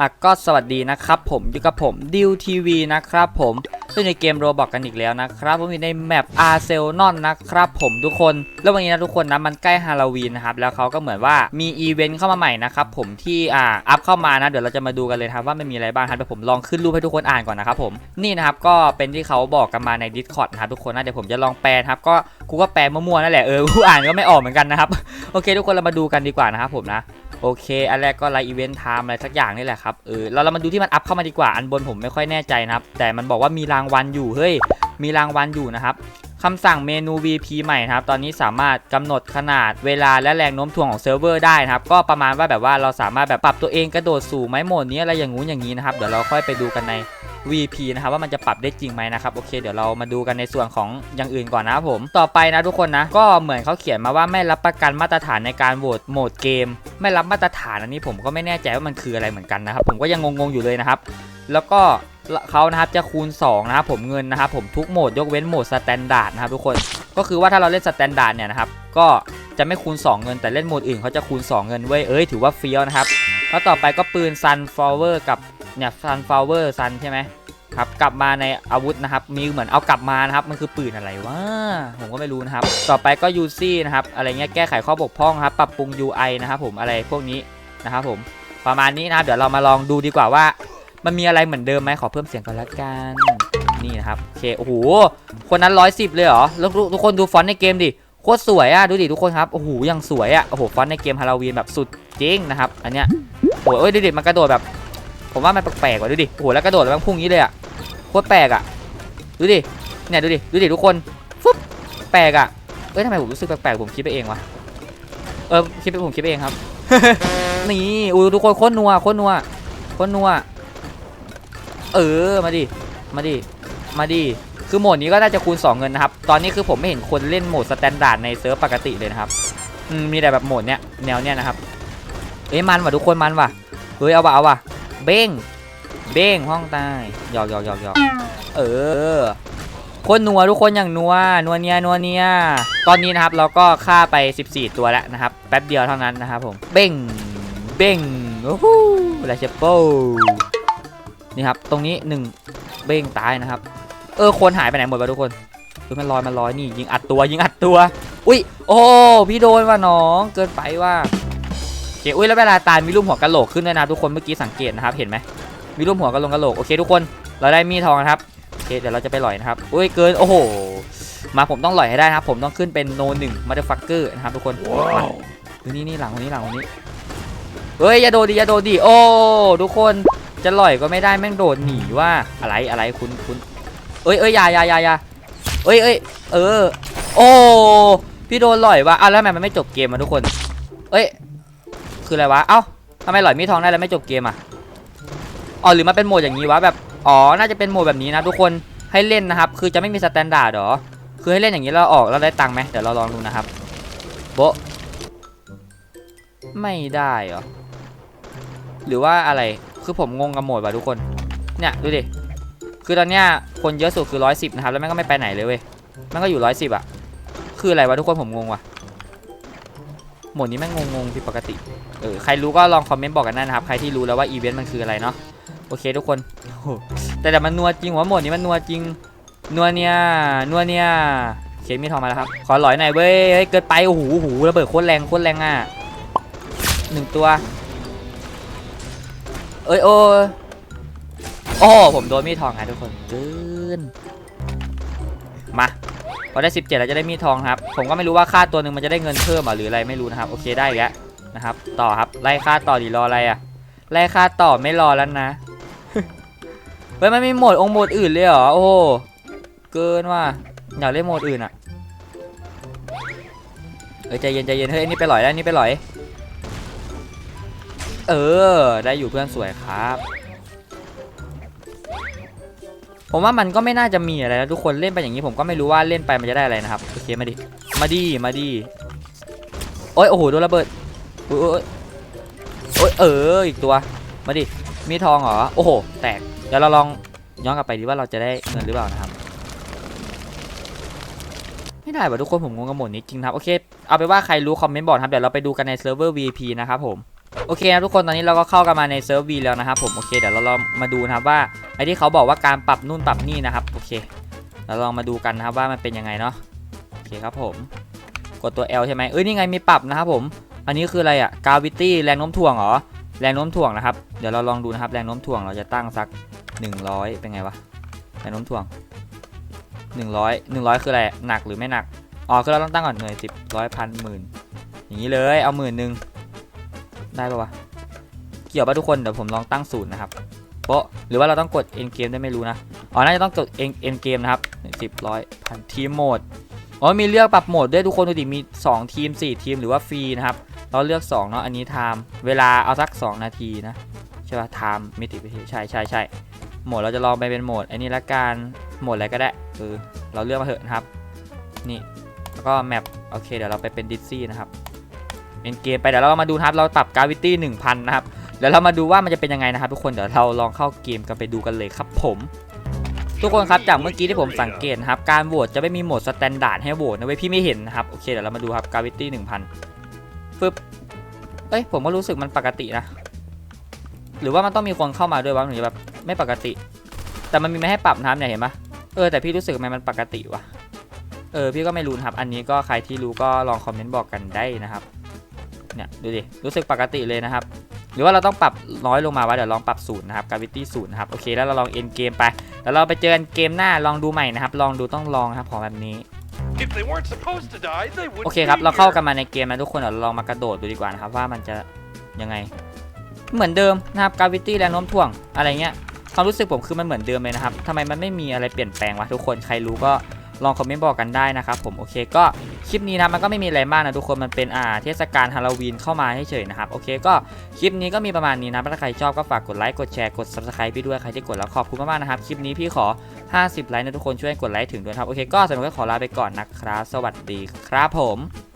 อะก็สวัสดีนะครับผมอยู่กับผมดิวทีวีนะครับผมซึ่งในเกมโรบอกกันอีกแล้วนะครับผมอยู่ในแมปอาร์เซลนอนนะครับผมทุกคน แล้ววันนี้นะทุกคนนะมันใกล้ฮาโลวีนนะครับแล้วเขาก็เหมือนว่ามีอีเวนต์เข้ามาใหม่นะครับผมที่อ่าอัพเข้ามานะเดี๋ยวเราจะมาดูกันเลยครับว่ามันมีอะไรบ้างครับเดี๋ยวผมลองขึ้นรูปให้ทุกคนอ่านก่อนนะครับผมนี่นะครับก็เป็นที่เขาบอกกันมาใน Discord นะครับทุกคนนะเดี๋ยวผมจะลองแปลครับก็กูก็แปลมั่วๆนั่นแหละเออกูอ่านก็ไม่ออกเหมือนกันนะครับโอเค ทุกคนเรามาดูกันดีกว่านะครับผมนะ โอเค อันแรกก็ไลฟ์อีเวนต์ไทม์อะไรสักอย่างนี่แหละครับ เออ เราเรามาดูที่มันอัพเข้ามาดีกว่า อันบนผมไม่ค่อยแน่ใจนะครับ แต่มันบอกว่ามีรางวัลอยู่ เฮ้ย มีรางวัลอยู่นะครับคำสั่งเมนู VP ใหม่นะครับ ตอนนี้สามารถกำหนดขนาดเวลาและแรงโน้มถ่วงของเซิร์ฟเวอร์ได้นะครับ ก็ประมาณว่าแบบว่าเราสามารถแบบปรับตัวเองกระโดดสู่ไม้โหมดนี้อะไรอย่างงู้นอย่างนี้นะครับ เดี๋ยวเราค่อยไปดูกันใน VP นะครับว่ามันจะปรับได้จริงไหมนะครับโอเคเดี๋ยวเรามาดูกันในส่วนของอย่างอื่นก่อนนะครับผมต่อไปนะทุกคนนะก็เหมือนเขาเขียนมาว่าไม่รับประกันมาตรฐานในการโหวตโหมดเกม ไม่รับมาตรฐานอันนี้ผมก็ไม่แน่ใจว่ามันคืออะไรเหมือนกันนะครับผมก็ยังงงๆอยู่เลยนะครับ แล้วก็เขานะครับจะคูณ 2 นะครับผมเงินนะครับผมทุกโหมดยกเว้นโหมดสแตนดาร์ดนะครับทุกคนก็คือว่าถ้าเราเล่นสแตนดาร์ดเนี่ยนะครับก็จะไม่คูณ 2 เงินแต่เล่นโหมดอื่นเขาจะคูณ 2 เงินเว้ยเอ้ยถือว่าเฟี้ยวนะครับแล้วต่อไปก็ปืน Sunflower กับเนี่ย Sunflower Sun ใช่ไหม ครับกลับมาในอาวุธนะครับ มีเหมือนเอากลับมานะครับ มันคือปืนอะไรวะผมก็ไม่รู้นะครับ ต่อไปก็ยูซี่นะครับ อะไรเงี้ยแก้ไขข้อบกพร่องครับ ปรับปรุง UI นะครับผมอะไรพวกนี้นะครับผมประมาณนี้นะครับ เดี๋ยวเรามาลองดูดีกว่าว่า มันมีอะไรเหมือนเดิมไหมขอเพิ่มเสียงก่อนละกันนี่นะครับโอเคโอ้โหคนนั้นร้อยสิบเลยเหรอแล้วทุกคนดูฟอนต์ในเกมดิโคตรสวยอะดูดิทุกคนครับโอ้โหยังสวยอะโอ้โหฟอนต์ในเกมฮาโลวีนแบบสุดจริงนะครับ อันเนี้ยโอ้ยดูดิมันกระโดดแบบ ผมว่ามันแปลกๆว่ะดูดิโอ้โหแล้วกระโดดแล้วมันพุ่งอย่างนี้เลยอะ โคตรแปลกอะดูดิ เนี่ยดูดิ ดูดิทุกคนฟึบแปลกอะเอ้ยทำไมผมรู้สึกแปลกๆผมคิดไปเองวะ เออคิดไปผมคิดไปเองครับ นี่อู้ทุกคนโคตรนัวโคตรนัวโคตรนัว เออมาดิ มาดิ มาดิ คือโหมดนี้ก็น่าจะคูณ 2 เงินนะครับ ตอนนี้คือผมไม่เห็นคนเล่นโหมดสแตนดาร์ดในเซิร์ฟปกติเลยนะครับอืมมีแต่แบบโหมดเนี้ยแนวเนี้ยนะครับ เอ้ยมันว่ะทุกคนมันว่ะ เฮ้ยเอาว่ะเอาว่ะ เบ้ง เบ้งห้องใต้หยอกหยอกหยอกหยอกเออคนนัวทุกคนอย่างนัวนัวเนียนัวเนียตอนนี้นะครับเราก็ฆ่าไป 14 ตัวแล้วนะครับ แป๊บเดียวเท่านั้นนะครับผมเบ้งเบ้งโอ้โหลาเชโปนี่ครับ ตรงนี้1เบ้งตายนะครับ เออคนหายไปไหนหมดวะทุกคนเฮ้ยมันลอยมันลอยนี่ยิงอัดตัวยิงอัดตัว อุ้ยโอ้พี่โดนว่ะน้องเกินไปว่ะโอเคอุ้ยแล้วเวลาตายมีรูปหัวกะโหลกขึ้นด้วยนะทุกคนเมื่อกี้สังเกตนะครับเห็นไหม มีรูปหัวกะโหลกกะโหลกโอเคทุกคน เราได้มีดทองนะครับโอเคเดี๋ยวเราจะไปหล่อยนะครับอุ้ยเกินโอ้โหมาผมต้องหล่อยให้ได้นะครับ ผมต้องขึ้นเป็นโนหนึ่งมาเดฟักเกอร์นะครับทุกคนมาดูนี่นี่หลังคนนี้หลังคนนี้เฮ้ยอย่าโดดดิอย่าโดดดิโอ้ทุกคนจะหล่อยก็ไม่ได้แม่งโดดหนีว่าอะไรอะไรคุณคุณเอ้ยเอ้ยอยาอยาอยาอยาเอ้ยเอ้ยเออ โอ้พี่โดนหล่อยว่ะอ้าวแล้วทำไมมันไม่จบเกมอะทุกคน เอ้ยคืออะไรวะเอ้าทำไมหล่อยมีดทองได้แล้วไม่จบเกมอะ อ๋อหรือมันเป็นโหมดอย่างนี้วะแบบอ๋อน่าจะเป็นโหมดแบบนี้นะทุกคนให้เล่นนะครับ คือจะไม่มีสแตนดาร์ดหรอคือให้เล่นอย่างนี้แล้วออกแล้วได้ตังค์ไหมเดี๋ยวเราลองดูนะครับโบไม่ได้เหรอหรือว่าอะไรคือผมงงกับโหมดว่ะทุกคนเนี่ยดูดิคือตอนเนี้ยคนเยอะสุดคือ110นะครับแล้วแม่งก็ไม่ไปไหนเลยเว้ยแม่ก็อยู่110อะคืออะไรวะทุกคนผมงงว่ะโหมดนี้แม่งงงๆผิดปกติ เออ ใครรู้ก็ลองคอมเมนต์บอกกันได้นะครับ ใครที่รู้แล้วว่าอีเวนต์มันคืออะไรเนาะ โอเคทุกคน แต่แต่มันนัวจริงหัวหมดนี้มันนัวจริง นัวเนี่ยนัวเนี่ยเคมีทองมาแล้วครับ ขอหลอยหน่อยเว้ยเฮ้ยเกินไปโอ้โหโอ้โหระเบิดโคตรแรงโคตรแรงอะหนึ่งตัว เอ้ยโอ้โอ้ผมโดนมีดทองไงทุกคนเกินมาพอได้ 17เราจะได้มีดทองครับ ผมก็ไม่รู้ว่าค่าตัวหนึ่งมันจะได้เงินเพิ่มหรืออะไรไม่รู้นะครับ โอเคได้แล้วนะครับ ต่อครับ ไล่ค่าต่อดีรออะไรอะ ไล่ค่าต่อไม่รอแล้วนะ เฮ้ยมันไม่โหมดองค์โหมดอื่นเลยเหรอโอ้โหเกินว่ะอยากเล่นโหมดอื่นอะเฮ้ยใจเย็นใจเย็นเฮ้ยอันนี่ไปหลอยแล้อันนี่ไปหลอย เออ ได้อยู่เพื่อนสวยครับ ผมว่ามันก็ไม่น่าจะมีอะไรแล้วทุกคนเล่นไปอย่างนี้ผมก็ไม่รู้ว่าเล่นไปมันจะได้อะไรนะครับโอเคมาดิมาดิมาดิโอ้ยโอ้โหโดนระเบิดโอ้ยโอ้ยเอออีกตัวมาดิ มีทองเหรอ โอ้โห แตก เดี๋ยวเราลองย้อนกลับไปดีว่าเราจะได้เงินหรือเปล่านะครับ ไม่ได้ว่ะทุกคนผมงงกับหมดนี้จริงครับ โอเค เอาไปว่าใครรู้คอมเมนต์บอกครับ เดี๋ยวเราไปดูกันในเซิร์ฟเวอร์ VP นะครับผม โอเคนะทุกคนตอนนี้เราก็เข้ากันมาในเซิร์ฟวีแล้วนะครับผม โอเค เดี๋ยวเราลองมาดูนะครับว่าไอ้ที่เขาบอกว่าการปรับนู่นปรับนี่นะครับ โอเคเราลองมาดูกันนะครับว่ามันเป็นยังไงเนาะ โอเคครับผม กดตัว L ใช่ไหมเอ้ยนี่ไงมีปรับนะครับผม อันนี้คืออะไรอะกาวิตี้แรงโน้มถ่วงเหรอ แรงโน้มถ่วงนะครับ เดี๋ยวเราลองดูนะครับแรงโน้มถ่วงเราจะตั้งสัก 100 เป็นไงวะ แรงโน้มถ่วง 100 100 คืออะไร หนักหรือไม่หนัก อ๋อ คือเราต้องตั้งก่อนหน่วยสิบร้อยพันหมื่นอย่างนี้เลย เอาหมื่นหนึ่งได้ปะวะ เกี่ยวป่ะทุกคน เดี๋ยวผมลองตั้งศูนย์นะครับโป๊ะหรือว่าเราต้องกด end game ได้ไม่รู้นะ อ๋อ น่าจะต้องกด end end game นะครับสิบร้อยพันทีมโหมด อ๋อ มีเลือกปรับโหมดด้วยทุกคนดูดิ มี 2 ทีม 4 ทีม หรือว่าฟรีนะครับ เราเลือก2เนาะอันนี้ time เวลาเอาสัก 2 นาทีนะใช่ป่ะ time มิติวิธีใช่ใช่ใช่โหมดเราจะลองไปเป็นโหมดอันนี้ละกันโหมดอะไรก็ได้เออเราเลือกมาเถอะนะครับนี่แล้วก็แมปโอเคเดี๋ยวเราไปเป็นดิสซี่นะครับเป็นเกมไปเดี๋ยวเรามาดูครับเราปรับกราวิตี้1,000นะครับเดี๋ยวเรามาดูว่ามันจะเป็นยังไงนะครับทุกคนเดี๋ยวเราลองเข้าเกมกันไปดูกันเลยครับผม ทุกคนครับจากเมื่อกี้ที่ผมสังเกตนะครับการโหวตจะไม่มีโหมดสแตนดาร์ดให้โหวตนะเว้ยพี่ไม่เห็นนะครับโอเคเดี๋ยวเรามาดูครับกราวิตี้1,000 ฟึบเอ้ยผมก็รู้สึกมันปกตินะ หรือว่ามันต้องมีคนเข้ามาด้วยวะหรือแบบไม่ปกติ แต่มันมีไม่ให้ปรับนะครับเนี่ยเห็นปะเออแต่พี่รู้สึกทำไมมันปกติวะเออพี่ก็ไม่รู้นะครับ อันนี้ก็ใครที่รู้ก็ลองคอมเมนต์บอกกันได้นะครับ เนี่ยดูดิรู้สึกปกติเลยนะครับ หรือว่าเราต้องปรับน้อยลงมาวะเดี๋ยวลองปรับศูนย์นะครับกาวิตี้ศูนย์นะครับโอเคแล้วเราลองเอ็นเกมไปแล้วเราไปเจอกันเกมหน้าลองดูใหม่นะครับ ลองดูต้องลองครับของแบบนี้ If they weren't supposed to die, they โอ wouldn't เคครับ be เราเข้า here. กันมาในเกมนะทุกคนเดี๋ยวเราลองมากระโดดดูดีกว่านะครับว่ามันจะยังไง เหมือนเดิมนะครับกาวิตี้แรงโน้มถ่วงอะไรเงี้ยความรู้สึกผมคือมันเหมือนเดิมเลยนะครับทำไมมันไม่มีอะไรเปลี่ยนแปลงวะทุกคนใครรู้ก็ ลองคอมเมนต์บอกกันได้นะครับผมโอเคก็คลิปนี้นะมันก็ไม่มีอะไรมากนะทุกคนมันเป็นอ่าเทศกาลฮาโลวีนเข้ามาให้เฉยนะครับโอเคก็คลิปนี้ก็มีประมาณนี้นะถ้าใครชอบก็ฝากกดไลค์กดแชร์กด subscribe พี่ด้วยใครที่กดแล้วขอบคุณมากๆนะครับคลิปนี้พี่ขอ 50 ไลค์นะทุกคนช่วยกดไลค์ถึงด้วยครับโอเคก็สำหรับก็ขอลาไปก่อนนะครับ สวัสดีครับผม